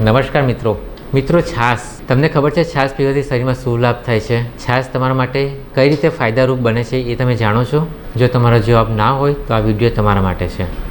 નમસ્કાર મિત્રો. મિત્રો, છાશ. તમને ખબર છે છાશ પીવાથી શરીરમાં શું લાભ થાય છે? છાશ તમારા માટે કઈ રીતે ફાયદારૂપ બને છે એ તમે જાણો છો? જો તમારો જવાબ ના હોય તો આ વીડિયો તમારા માટે છે.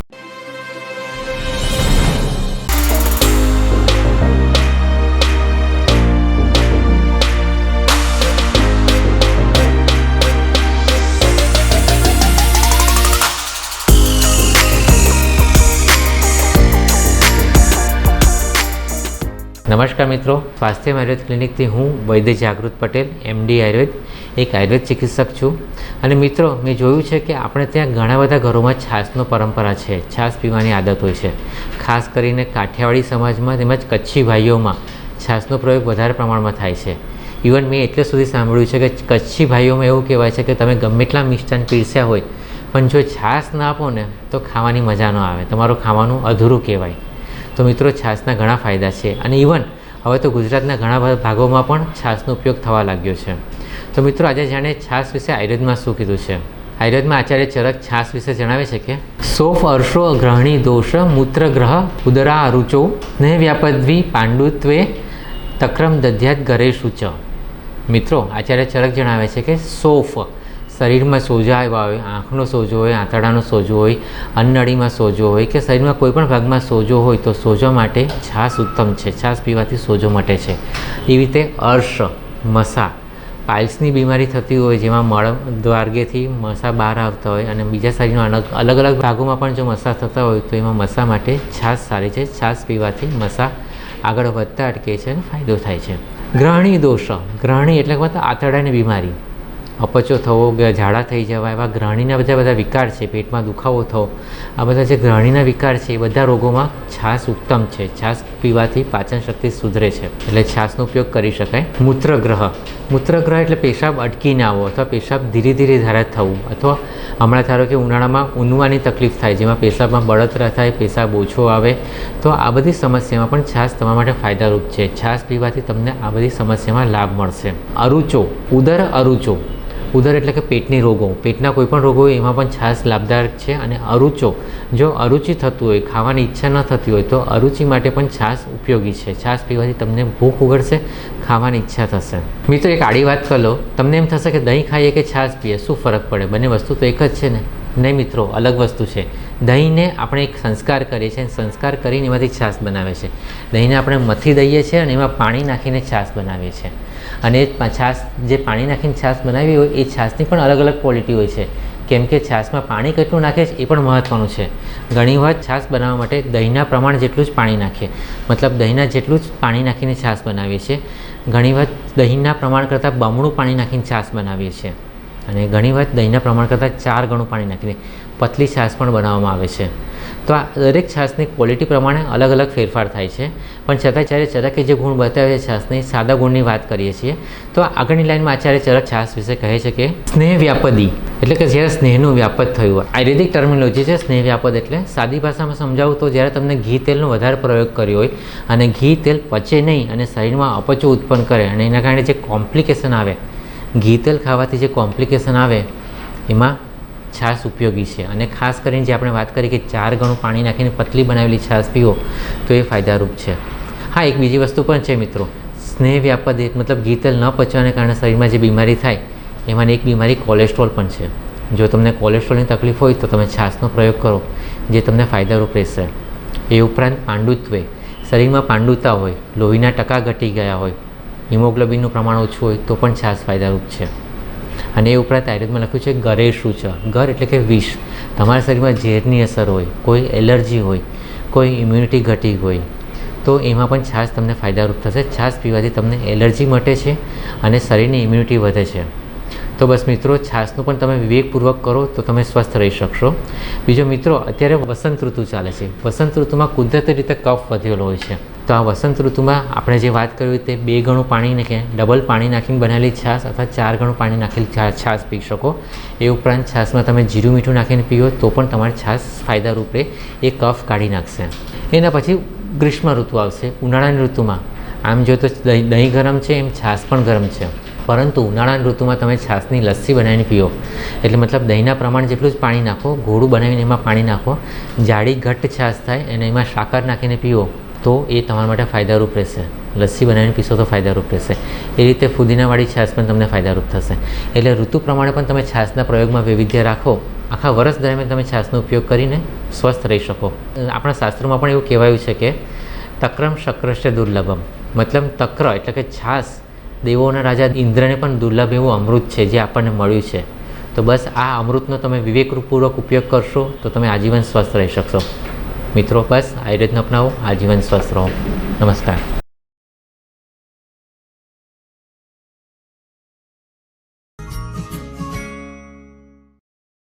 નમસ્કાર મિત્રો. સ્વાસ્થ્ય આયુર્વેદ ક્લિનિકથી હું વૈદ્ય જાગૃત પટેલ એમડી આયુર્વેદ, એક આયુર્વેદ ચિકિત્સક છું. અને મિત્રો, મેં જોયું છે કે આપણે ત્યાં ઘણા બધા ઘરોમાં છાશનો પરંપરા છે. છાશ પીવાની આદત હોય છે. ખાસ કરીને કાઠિયાવાડી સમાજમાં તેમજ કચ્છી ભાઈઓમાં છાશનો પ્રયોગ વધારે પ્રમાણમાં થાય છે. ઇવન મેં એટલે સુધી સાંભળ્યું છે કે કચ્છી ભાઈઓમાં એવું કહેવાય છે કે તમે ગમે એટલા મિષ્ટાન પીરસ્યા હોય, પણ જો છાશ ના આપો ને, તો ખાવાની મજા ન આવે. તમારું ખાવાનું અધૂરું કહેવાય. તો મિત્રો છાશના ઘણા ફાયદા છે અને ઇવન હવે તો ગુજરાતના ઘણા ભાગોમાં પણ છાશનો ઉપયોગ થવા લાગ્યો છે. તો મિત્રો આજે જાણે છાશ વિશે આયુર્વેદમાં શું કીધું છે? આયુર્વેદમાં આચાર્ય ચરક છાશ વિશે જણાવે છે કે, સોફ અર્ષો ગ્રહણી દોષ મૂત્રગ્રહ ઉદરા અરુચો ને વ્યાપદ્વી પાંડુત્વે તક્રમ દધ્યાત ગરેશુ ચ મિત્રો આચાર્ય ચરક જણાવે છે કે, સોફ શરીરમાં સોજા આવ્યા હોય આંખનો સોજો હોય, આંતરડાનો સોજો હોય અન્નળીમાં સોજો હોય કે શરીરમાં કોઈ પણ ભાગમાં સોજો હોય તો સોજો માટે છાશ ઉત્તમ છે. છાશ પીવાથી સોજો મટે છે. એવી રીતે અર્શ, મસા, પાઇલ્સની બીમારી થતી હોય જેમાં મળ દ્વારગેથી મસા બહાર આવતા હોય અને બીજા શરીરના અલગ અલગ અલગ ભાગોમાં પણ જો મસા થતા હોય તો એમાં મસા માટે છાશ સારી છે. છાશ પીવાથી મસા આગળ વધતા અટકે છે અને ફાયદો થાય છે. ગ્રહણી દોષ, ગ્રહણી એટલે કે આંતરડાની બીમારી. અપચો થવો ઝાડા થઈ જવા, એવા ગ્રહણીના બધા બધા વિકાર છે, પેટમાં દુખાવો થવો. આ બધા જે ગ્રહણીના વિકાર છે, એ બધા રોગોમાં છાશ ઉત્તમ છે. છાશ પીવાથી પાચન શક્તિ સુધરે છે. એટલે છાશનો ઉપયોગ કરી શકાય. મૂત્રગ્રહ. મૂત્રગ્રહ એટલે પેશાબ અટકીને આવો અથવા પેશાબ ધીરે ધીરે ધારે થવું. અથવા હમણાં ધારો કે ઉનાળામાં ઊનવાની તકલીફ થાય, જેમાં પેશાબમાં બળતરા થાય, પેશાબ ઓછો આવે, તો આ બધી સમસ્યામાં પણ છાશ તમારા માટે ફાયદારૂપ છે. છાશ પીવાથી તમને આ બધી સમસ્યામાં લાભ મળશે. અરુચો. ઉદર અરુચો. ઉદર એટલે કે પેટની રોગો. પેટના કોઈપણ રોગો હોય એમાં પણ છાશ લાભદાયક છે અને અરુચો. જો અરુચિ થતું હોય, ખાવાની ઈચ્છા ન થતી હોય, તો અરુચિ માટે પણ છાશ ઉપયોગી છે. છાશ પીવાથી તમને ભૂખ ઉગડશે, ખાવાની ઈચ્છા થશે. મિત્રો, એક આડી વાત કરો તમને એમ થશે કે દહીં ખાઈએ કે છાશ પીએ? શું ફરક પડે? બંને વસ્તુ તો એક જ છે ને? નહીં મિત્રો, અલગ વસ્તુ છે. દહીંને આપણે એક સંસ્કાર કરીએ છીએ સંસ્કાર કરીને એમાંથી છાશ બનાવે છે. દહીંને આપણે મથી દઈએ છીએ અને એમાં પાણી નાખીને છાશ બનાવીએ છીએ. અને છાશ જે પાણી નાખીને છાશ બનાવી હોય, એ છાશની પણ અલગ અલગ ક્વોલિટી હોય છે. કેમ કે છાશમાં પાણી કેટલું નાખે છે, એ પણ મહત્ત્વનું છે. ઘણી વખત છાશ બનાવવા માટે દહીંના પ્રમાણ જેટલું જ પાણી નાખીએ. મતલબ દહીંના જેટલું જ પાણી નાખીને છાશ બનાવીએ છીએ. ઘણી વખત દહીંના પ્રમાણ કરતાં બમણું પાણી નાખીને છાશ બનાવીએ છીએ. અને ઘણી વખત દહીંના પ્રમાણ કરતાં ચાર ગણું પાણી નાખીને પતલી છાશ પણ બનાવવામાં આવે છે. તો આ દરેક છાશની ક્વોલિટી પ્રમાણે અલગ અલગ ફેરફાર થાય છે. પણ છતાં જ્યારે ચરકે જે ગુણ બતાવે છે છાશની, સાદા ગુણની વાત કરીએ છીએ, તો આગળની લાઈનમાં આચાર્ય ચરક છાશ વિશે કહે છે કે સ્નેહ વ્યાપદી, એટલે કે જ્યારે સ્નેહનું વ્યાપદ થયું આયુર્વેદિક ટર્મિનોલોજી છે સ્નેહ વ્યાપદ એટલે સાદી ભાષામાં સમજાવું તો જ્યારે તમને ઘી તેલનો વધારે પ્રયોગ કર્યો હોય અને ઘી તેલ પચે નહીં અને શરીરમાં અપચો ઉત્પન્ન કરે અને એના કારણે જે કોમ્પ્લિકેશન આવે, ઘી તેલ ખાવાથી જે કોમ્પ્લિકેશન આવે, એમાં છાશ ઉપયોગી છે. અને ખાસ કરીને જે આપણે વાત કરી કે ચાર ગણું પાણી નાખીને પતલી બનાવેલી છાશ પીવો તો એ ફાયદારૂપ છે. હા, એક બીજી વસ્તુ પણ છે મિત્રો. સ્નેહ વ્યાપદ મતલબ ગીતલ ન પચવાને કારણે શરીરમાં જે બીમારી થાય, એમાંની એક બીમારી કોલેસ્ટ્રોલ પણ છે. જો તમને કોલેસ્ટ્રોલની તકલીફ હોય તો તમે છાશનો પ્રયોગ કરો, જે તમને ફાયદારૂપ રહેશે. એ ઉપરાંત પાંડુત્વે. શરીરમાં પાંડુતા હોય, લોહીના ટકા ઘટી ગયા હોય, હિમોગ્લોબિનનું પ્રમાણ ઓછું હોય, તો પણ છાશ ફાયદારૂપ છે. અને એ ઉપરાંત આયુર્વેદમાં લખ્યું છે ઘરે શું છે? ગર એટલે કે વિષ. તમારા શરીરમાં ઝેરની અસર હોય, કોઈ એલર્જી હોય, કોઈ ઇમ્યુનિટી ઘટી હોય, તો એમાં પણ છાશ તમને ફાયદારૂપ થશે. છાશ પીવાથી તમને એલર્જી મટે છે અને શરીરની ઇમ્યુનિટી વધે છે. તો બસ મિત્રો, છાશનું પણ તમે વિવેકપૂર્વક કરો તો તમે સ્વસ્થ રહી શકશો. બીજો મિત્રો, અત્યારે વસંત ઋતુ ચાલે છે. વસંત ઋતુમાં કુદરતી રીતે કફ વધેલો હોય છે. તો આ વસંત ઋતુમાં આપણે જે વાત કરી તે બે ગણું પાણી નાખે ડબલ પાણી નાખીને બનાવેલી છાશ અથવા ચાર ગણું પાણી નાખેલી છાશ પી શકો. એ ઉપરાંત છાશમાં તમે જીરું મીઠું નાખીને પીઓ તો પણ તમારી છાશ ફાયદારૂપ રહે એ કફ કાઢી નાખશે. એના પછી ગ્રીષ્મ ઋતુ આવશે. ઉનાળાની ઋતુમાં આમ જો તો દહીં ગરમ છે, એમ છાશ પણ ગરમ છે. પરંતુ ઉનાળાની ઋતુમાં તમે છાશની લસ્સી બનાવીને પીઓ. એટલે મતલબ દહીંના પ્રમાણ જેટલું જ પાણી નાખો ઘોડું બનાવીને એમાં પાણી નાખો, જાડી ઘટ્ટ છાશ થાય અને એમાં સાકર નાખીને પીવો તો એ તમારા માટે ફાયદારૂપ રહેશે. લસ્સી બનાવીને પીશો તો ફાયદારૂપ રહેશે. એ રીતે ફુદીનાવાળી છાશ પણ તમને ફાયદારૂપ થશે. એટલે ઋતુ પ્રમાણે પણ તમે છાશના પ્રયોગમાં વૈવિધ્ય રાખો. આખા વર્ષ દરમિયાન તમે છાશનો ઉપયોગ કરીને સ્વસ્થ રહી શકો. આપણા શાસ્ત્રોમાં પણ એવું કહેવાયું છે કે તક્રમ શક્રશ્ય દુર્લભમ. મતલબ તક્ર એટલે કે છાશ દેવોના રાજા ઇન્દ્રને પણ દુર્લભ એવું અમૃત છે જે આપણને મળ્યું છે. તો બસ આ અમૃતનો તમે વિવેકપૂર્વક ઉપયોગ કરશો તો તમે આજીવન સ્વસ્થ રહી શકશો. મિત્રો બસ આયુર્વેદનો અપનાવો. આજીવન સ્વસ્થ રહો. નમસ્કાર.